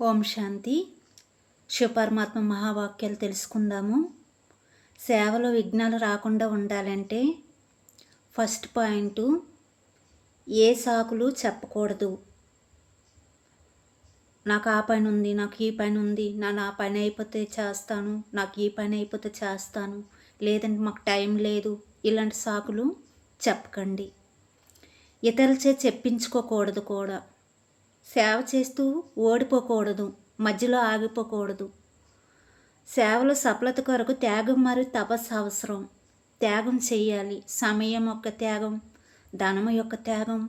ఓం శాంతి. శివపరమాత్మ మహావాక్యాలు తెలుసుకుందాము. సేవలో విఘ్నాలు రాకుండా ఉండాలంటే ఫస్ట్ పాయింట్ ఏ సాకులు చెప్పకూడదు. నాకు ఆ పని ఉంది నాకు ఈ పని ఉంది నా నా పని అయిపోతే చేస్తాను నాకు ఈ పని అయిపోతే చేస్తాను లేదంటే మాకు టైం లేదు ఇలాంటి సాకులు చెప్పకండి. ఇతరులచే చెప్పించుకోకూడదు కూడా. సేవ చేస్తూ ఓడిపోకూడదు మధ్యలో ఆగిపోకూడదు. సేవలో సఫలత కొరకు త్యాగం మరియు తపస్సు అవసరం. త్యాగం చేయాలి. సమయం యొక్క త్యాగం ధనము యొక్క త్యాగం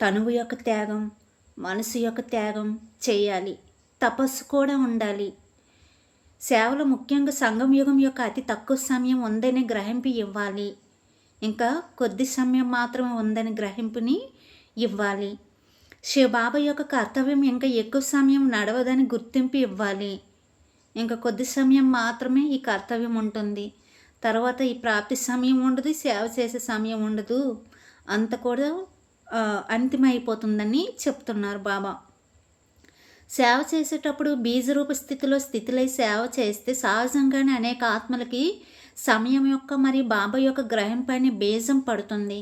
తనువు యొక్క త్యాగం మనసు యొక్క త్యాగం చేయాలి. తపస్సు కూడా ఉండాలి. సేవలు ముఖ్యంగా సంఘం యుగం యొక్క అతి తక్కువ సమయం ఉందని గ్రహింపు ఇవ్వాలి. ఇంకా కొద్ది సమయం మాత్రమే ఉందని గ్రహింపుని ఇవ్వాలి. శివబాబా యొక్క కర్తవ్యం ఇంకా ఎక్కువ సమయం నడవదని గుర్తింపు ఇవ్వాలి. ఇంకా కొద్ది సమయం మాత్రమే ఈ కర్తవ్యం ఉంటుంది. తర్వాత ఈ ప్రాప్తి సమయం ఉండదు సేవ చేసే సమయం ఉండదు. అంత కూడా అంతిమైపోతుందని చెప్తున్నారు బాబా. సేవ చేసేటప్పుడు బీజరూప స్థితిలో స్థితిలై సేవ చేస్తే సహజంగానే అనేక ఆత్మలకి సమయం యొక్క మరియు బాబా యొక్క గ్రహం పైన బీజం పడుతుంది.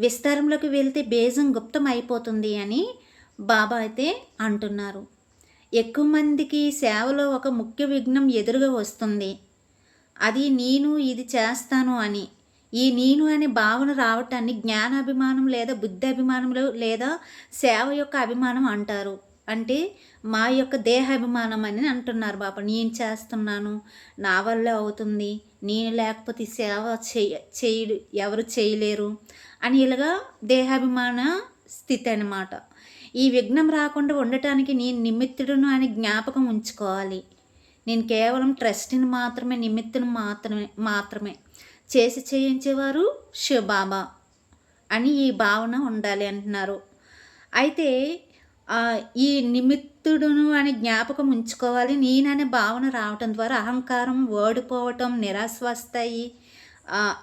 విస్తారంలోకి వెళ్తే బేజం గుప్తం అయిపోతుంది అని బాబా అయితే అంటున్నారు. ఎక్కువ మందికి సేవలో ఒక ముఖ్య విఘ్నం ఎదురుగా వస్తుంది. అది నేను ఇది చేస్తాను అని ఈ నేను అనే భావన రావటాన్ని జ్ఞానాభిమానం లేదా బుద్ధి అభిమానంలో లేదా సేవ యొక్క అభిమానం అంటారు. అంటే మా యొక్క దేహాభిమానం అని అంటున్నారు బాబా నేను చేస్తున్నాను నా వల్లే అవుతుంది నేను లేకపోతే సేవ చేయ చేయడు ఎవరు చేయలేరు అని ఇలాగా దేహాభిమాన స్థితి అనమాట ఈ విఘ్నం రాకుండా ఉండటానికి నేను నిమిత్తుడును అని జ్ఞాపకం ఉంచుకోవాలి. నేను కేవలం ట్రస్ట్ని మాత్రమే నిమిత్తును మాత్రమే మాత్రమే చేసి చేయించేవారు శివబాబా అని ఈ భావన ఉండాలి అంటున్నారు. అయితే ఈ నిమిత్తుడును అని జ్ఞాపకం ఉంచుకోవాలి. నేననే భావన రావటం ద్వారా అహంకారం ఓడిపోవటం నిరాశ వస్తాయి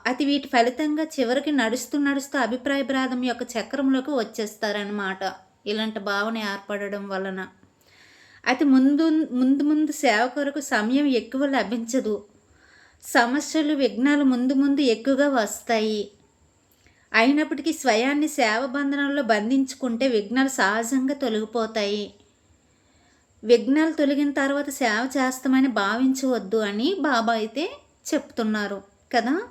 అది వీటి ఫలితంగా చివరికి నడుస్తూ నడుస్తూ అభిప్రాయ భ్రాదం యొక్క చక్రంలోకి వచ్చేస్తారనమాట ఇలాంటి భావన ఏర్పడడం వలన. అయితే ముందు ముందు ముందు సేవ కొరకు సమయం ఎక్కువ లభించదు. సమస్యలు విఘ్నాలు ముందు ముందు ఎక్కువగా వస్తాయి. అయినప్పటికీ స్వయాన్ని సేవ బంధనంలో బంధించుకుంటే విఘ్నాలు సహజంగా తొలగిపోతాయి. విఘ్నాలు తొలగిన తర్వాత సేవ చేస్తామని భావించవద్దు అని బాబా అయితే చెప్తున్నారు కదా.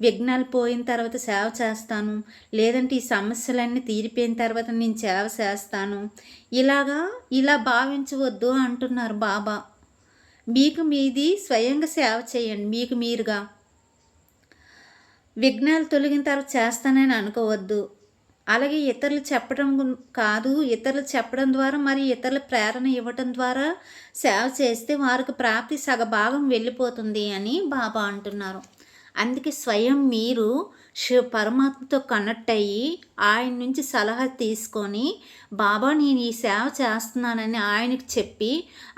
విఘ్నాలు పోయిన తర్వాత సేవ చేస్తాను లేదంటే ఈ సమస్యలన్నీ తీరిపోయిన తర్వాత నేను సేవ చేస్తాను. ఇలాగా ఇలా భావించవద్దు అంటున్నారు బాబా. మీకు మీది స్వయంగా సేవ చేయండి మీకు మీరుగా. విఘ్నాలు తొలగిన తర్వాత చేస్తానని అనుకోవద్దు. అలాగే ఇతరులు చెప్పడం కాదు. ఇతరులు చెప్పడం ద్వారా మరి ఇతరుల ప్రేరణ ఇవ్వటం ద్వారా సేవ చేస్తే వారికి ప్రాప్తి సగభాగం వెళ్ళిపోతుంది అని బాబా అంటున్నారు. అందుకే స్వయం మీరు శివ పరమాత్మతో కనెక్ట్ అయ్యి ఆయన నుంచి సలహా తీసుకొని బాబా నేను ఈ సేవ చేస్తున్నానని ఆయనకి చెప్పి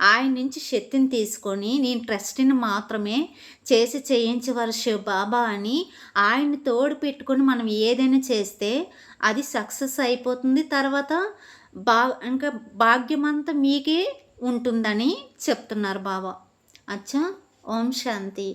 ఆయన నుంచి శక్తిని తీసుకొని నేను ట్రస్ట్ని మాత్రమే చేసి చేయించేవారు శివ బాబా అని ఆయన్ని తోడు పెట్టుకొని మనం ఏదైనా చేస్తే అది సక్సెస్ అయిపోతుంది. తర్వాత బా ఇంకా భాగ్యమంతా మీకే ఉంటుందని చెప్తున్నారు బాబా. అచ్చా ఓం శాంతి.